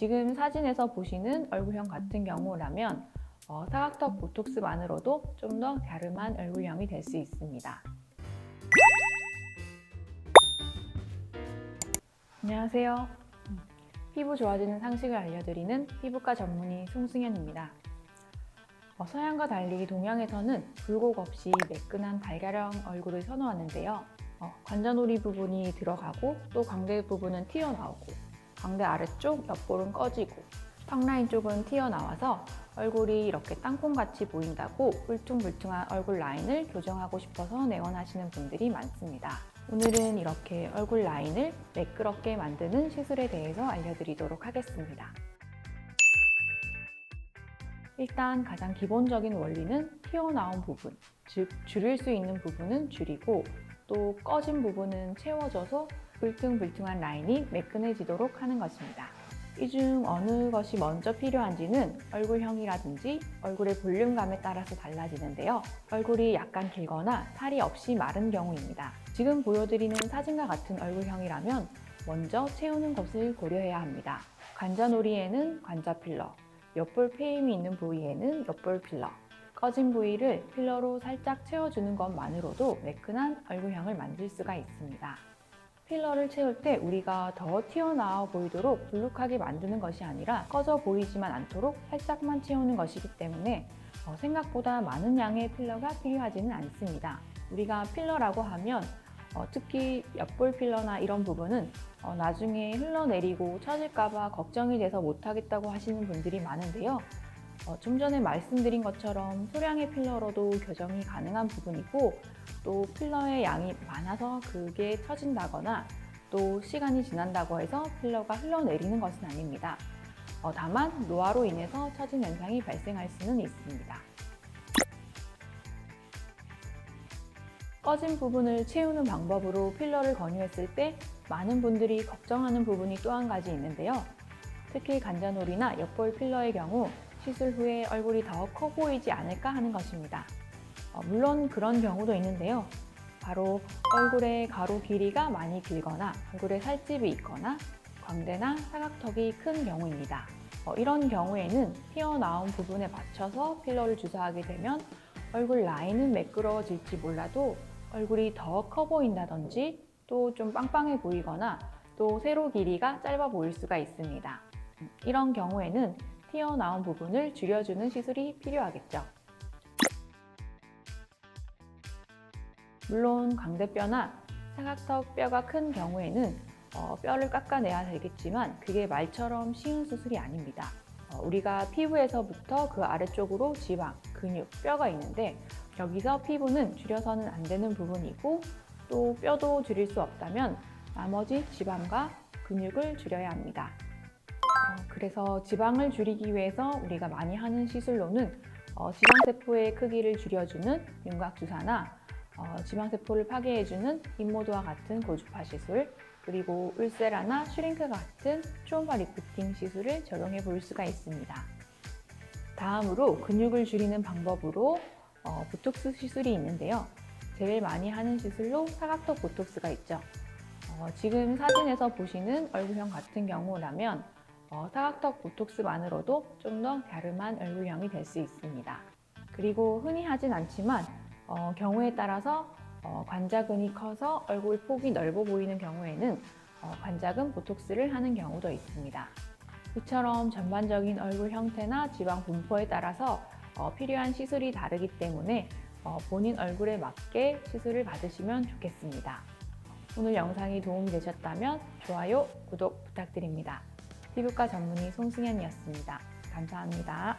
지금 사진에서 보시는 얼굴형 같은 경우라면 어, 사각턱 보톡스만으로도 좀 더 갸름한 얼굴형이 될 수 있습니다. 안녕하세요. 음, 피부 좋아지는 상식을 알려드리는 피부과 전문의 송승현입니다. 어, 서양과 달리 동양에서는 굴곡 없이 매끈한 달걀형 얼굴을 선호하는데요. 어, 관자놀이 부분이 들어가고 또 광대 부분은 튀어나오고 광대 아래쪽 옆볼은 꺼지고 턱 라인 쪽은 튀어나와서 얼굴이 이렇게 땅콩같이 보인다고 울퉁불퉁한 얼굴 라인을 교정하고 싶어서 내원하시는 분들이 많습니다. 오늘은 이렇게 얼굴 라인을 매끄럽게 만드는 시술에 대해서 알려드리도록 하겠습니다. 일단 가장 기본적인 원리는 튀어나온 부분, 즉 줄일 수 있는 부분은 줄이고 또 꺼진 부분은 채워져서 울퉁불퉁한 라인이 매끈해지도록 하는 것입니다. 이 중 어느 것이 먼저 필요한지는 얼굴형이라든지 얼굴의 볼륨감에 따라서 달라지는데요. 얼굴이 약간 길거나 살이 없이 마른 경우입니다. 지금 보여드리는 사진과 같은 얼굴형이라면 먼저 채우는 것을 고려해야 합니다. 관자놀이에는 관자 필러, 옆볼 페임이 있는 부위에는 옆볼 필러, 꺼진 부위를 필러로 살짝 채워주는 것만으로도 매끈한 얼굴형을 만들 수가 있습니다. 필러를 채울 때 우리가 더 튀어나와 보이도록 불룩하게 만드는 것이 아니라 꺼져 보이지만 않도록 살짝만 채우는 것이기 때문에 어, 생각보다 많은 양의 필러가 필요하지는 않습니다. 우리가 필러라고 하면 어, 특히 옆볼 필러나 이런 부분은 어, 나중에 흘러내리고 처질까봐 걱정이 돼서 못하겠다고 하시는 분들이 많은데요. 어, 좀 전에 말씀드린 것처럼 소량의 필러로도 교정이 가능한 부분이고 또 필러의 양이 많아서 그게 처진다거나 또 시간이 지난다고 해서 필러가 흘러내리는 것은 아닙니다. 어, 다만 노화로 인해서 처진 현상이 발생할 수는 있습니다. 꺼진 부분을 채우는 방법으로 필러를 권유했을 때 많은 분들이 걱정하는 부분이 또 한 가지 있는데요. 특히 관자놀이나 옆볼 필러의 경우 시술 후에 얼굴이 더 커 보이지 않을까 하는 것입니다. 어, 물론 그런 경우도 있는데요. 바로 얼굴의 가로 길이가 많이 길거나 얼굴에 살집이 있거나 광대나 사각턱이 큰 경우입니다. 어, 이런 경우에는 튀어나온 부분에 맞춰서 필러를 주사하게 되면 얼굴 라인은 매끄러워질지 몰라도 얼굴이 더 커 보인다든지 또 좀 빵빵해 보이거나 또 세로 길이가 짧아 보일 수가 있습니다. 음, 이런 경우에는 튀어나온 부분을 줄여주는 시술이 필요하겠죠. 물론 광대뼈나 사각턱 뼈가 큰 경우에는 어, 뼈를 깎아내야 되겠지만 그게 말처럼 쉬운 수술이 아닙니다. 어, 우리가 피부에서부터 그 아래쪽으로 지방, 근육, 뼈가 있는데 여기서 피부는 줄여서는 안 되는 부분이고 또 뼈도 줄일 수 없다면 나머지 지방과 근육을 줄여야 합니다. 어, 그래서 지방을 줄이기 위해서 우리가 많이 하는 시술로는 어, 지방세포의 크기를 줄여주는 윤곽주사나 어, 지방세포를 파괴해주는 잇모드와 같은 고주파 시술 그리고 울세라나 슈링크 같은 초음파 리프팅 시술을 적용해 볼 수가 있습니다. 다음으로 근육을 줄이는 방법으로 어, 보톡스 시술이 있는데요. 제일 많이 하는 시술로 사각턱 보톡스가 있죠. 어, 지금 사진에서 보시는 얼굴형 같은 경우라면 어, 사각턱 보톡스만으로도 좀 더 갸름한 얼굴형이 될 수 있습니다. 그리고 흔히 하진 않지만 어, 경우에 따라서 어, 관자근이 커서 얼굴 폭이 넓어 보이는 경우에는 어, 관자근 보톡스를 하는 경우도 있습니다. 이처럼 전반적인 얼굴 형태나 지방 분포에 따라서 어, 필요한 시술이 다르기 때문에 어, 본인 얼굴에 맞게 시술을 받으시면 좋겠습니다. 오늘 영상이 도움이 되셨다면 좋아요, 구독 부탁드립니다. 피부과 전문의 송승현이었습니다. 감사합니다.